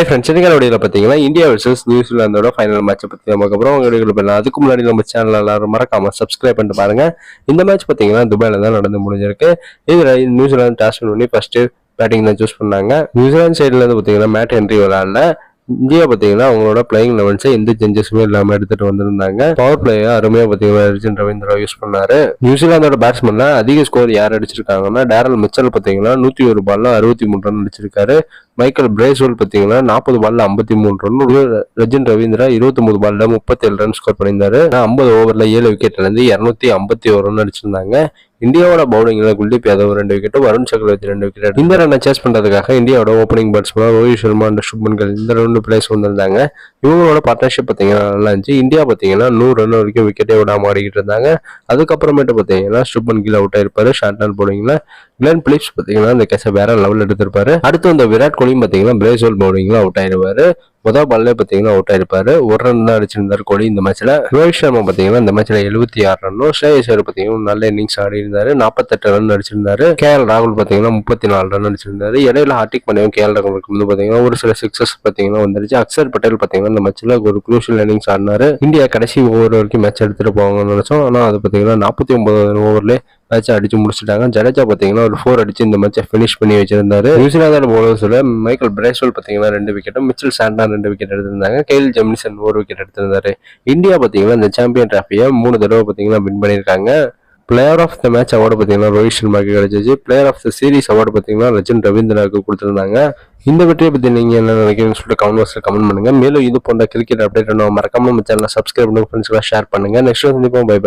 Hi friends இன்னைக்கான வீடியோவில் பார்த்தீங்கன்னா இந்தியா வர்சஸ் நியூசிலாந்தோட ஃபைனல் மேட்சை பற்றி நமக்கு அப்புறம் உங்க வீடியோ பண்ணலாம் அதுக்கு முன்னாடி நம்ம சேனல் எல்லாரும் மறக்காம சப்ஸ்கிரைப் பண்ணிட்டு பாருங்க. இந்த மேட்ச் பார்த்தீங்கன்னா துபாயில தான் நடந்து முடிஞ்சிருக்கு. இதில் நியூசிலாந்து டாஸ் பண்ணி ஃபர்ஸ்ட் பேட்டிங் தான் சூஸ் பண்ணாங்க நியூசிலாந்து சைடில் இருந்து பார்த்தீங்கன்னா மேட் ஹென்ரி விளாட்ல இந்தியா பார்த்தீங்கன்னா அவங்களோட பிளேயிங் லெவன்ஸை எந்த சேஞ்சஸுமே இல்லாமல் எடுத்துட்டு வந்திருந்தாங்க. பவர் பிளேயை அருமையாக பார்த்தீங்கன்னா அர்ஜுன் ரவீந்திரா யூஸ் பண்ணாரு. நியூசிலாந்தோட பேட்ஸ்மேன்ல அதிக ஸ்கோர் யார் அடிச்சிருக்காங்கன்னா டேரல் மிச்சல் பார்த்தீங்கன்னா நூற்றி ஒரு பால்ல அறுபத்தி மூணு ரன் அடிச்சிருக்காரு. மைக்கேல் பிரேஸ்வெல் பார்த்தீங்கன்னா நாற்பது பால்ல ஐம்பத்தி மூணு ரன் ரஜின் ரவீந்திரா இருபத்தி மூணு பால்ல முப்பத்தி ஏழு ரன் ஸ்கோர் பண்ணியிருந்தாரு ஐம்பது ஓவர்ல ஏழு விக்கெட்ல இருந்து இரநூத்தி ஐம்பத்தி ஒரு ரன் அடிச்சிருந்தாங்க. இந்தியாவோட பவுலிங்ல குல்தீப் யாதவ் ரெண்டு விக்கெட்டும் வருண் சக்கரவர்த்தி ரெண்டு விக்கெட் இந்த ரன்னை சேஸ் பண்றதுக்காக இந்தியாவோட opening batsman Rohit Sharma and Shubman இந்த ரெண்டு பிளேஸ் வந்திருந்தாங்க. இவங்களோட பார்ட்னர்ஷிப் பார்த்தீங்கன்னா நல்லா இருந்துச்சு. இந்தியா பார்த்தீங்கன்னா நூறு ரன் வரைக்கும் விக்கெட்டே விடாம ஆடிக்கிட்டு இருந்தாங்க. அதுக்கப்புறமேட்டு பார்த்தீங்கன்னா சுப்மன் கில் அவுட் ஆயிருப்பாரு. ஷார்ட் ரன் பவுலிங்ல கிளன் பிலிப்ஸ் பார்த்தீங்கன்னா இந்த கேஸை வேற லெவல் எடுத்திருப்பாரு. அடுத்து அந்த விராட் கோலியும் பார்த்தீங்கன்னா பிரேசோல் பவுலிங்ல அவுட் ஆயிருவாரு. முதல் பால்ல பார்த்தீங்கன்னா அவுட் ஆயிருப்பாரு. ஒரு ரன் தான் அடிச்சிருந்தாரு கோலி இந்த மேட்ச்ல ரோஹித் சர்மா பார்த்தீங்கன்னா இந்த மேட்ச்ல எழுபத்தி ஆறு ரன்னும் ஸ்ரேயஸ் ஐயர் பார்த்தீங்கன்னா நல்ல இன்னிங்ஸ் ஆடி இருந்தாரு. நாற்பத்தெட்டு ரன் அடிச்சிருந்தாரு. கே எல் ராகுல் பார்த்தீங்கன்னா முப்பத்தி நாலு ரன் அடிச்சிருந்தாரு. இடையில ஹார்டிக் பண்ணியும் கே எல் ராகுலுக்கு வந்து பார்த்தீங்கன்னா ஒரு சில சிக்ஸஸ் பார்த்தீங்கன்னா வந்துருச்சு. அக்ஷர் பட்டேல் பார்த்தீங்கன்னா இந்த மேட்ச்ல ஒரு குரூஷியல் இன்னிங்ஸ் ஆடினாரு. இந்தியா கடைசி ஓவர் வரைக்கும் மேட்ச் எடுத்துட்டு போவாங்கன்னு நினைச்சோம். ஆனால் அது பார்த்தீங்கன்னா நாற்பத்தி ஒன்பது ஓவர்லேயே மேட்சை அடிச்சு முடிச்சிட்டாங்க. ஜடேஜா பார்த்தீங்கன்னா ஒரு ஃபோர் அடிச்சு இந்த மேட்சை ஃபினிஷ் பண்ணி வச்சிருந்தாரு. நியூசிலாந்தோட போலர்ஸ்ல மைக்கேல் பிரேஸ்வல் பார்த்தீங்கன்னா ரெண்டு விக்கெட்டும் மிச்சல் சாண்டா ரெண்டு விக்கெட் எடுத்திருந்தாங்க. கெயில் ஜெமினிசன் ஒரு விக்கெட் எடுத்திருந்தாரு. இந்தியா பார்த்தீங்கன்னா இந்த சாம்பியன் டிராஃபியை மூணு தடவை பார்த்தீங்கன்னா வின் பண்ணியிருக்காங்க. Player of the match award பார்த்தீங்கன்னா ரோஹித் சர்மாக்கு கிடைச்சிச்சு. Player of the series award பார்த்தீங்கன்னா ரஜன் ரவீந்திராவுக்கு கொடுத்துருந்தாங்க. இந்த வெற்றியை பற்றி நீங்கள் என்ன நினைக்கிறீங்கன்னு சொல்லிட்டு கமெண்ட் பாக்ஸில் கமெண்ட் பண்ணுங்கள் மேலும் இது போன்ற கிரிக்கெட் அப்டேட் மறக்காம நம்ம சேனலை சப்ஸ்கிரைப் பண்ணுங்க. ஃப்ரெண்ட்ஸ்லாம் ஷேர் பண்ணுங்க. நெக்ஸ்ட் வந்து பை பை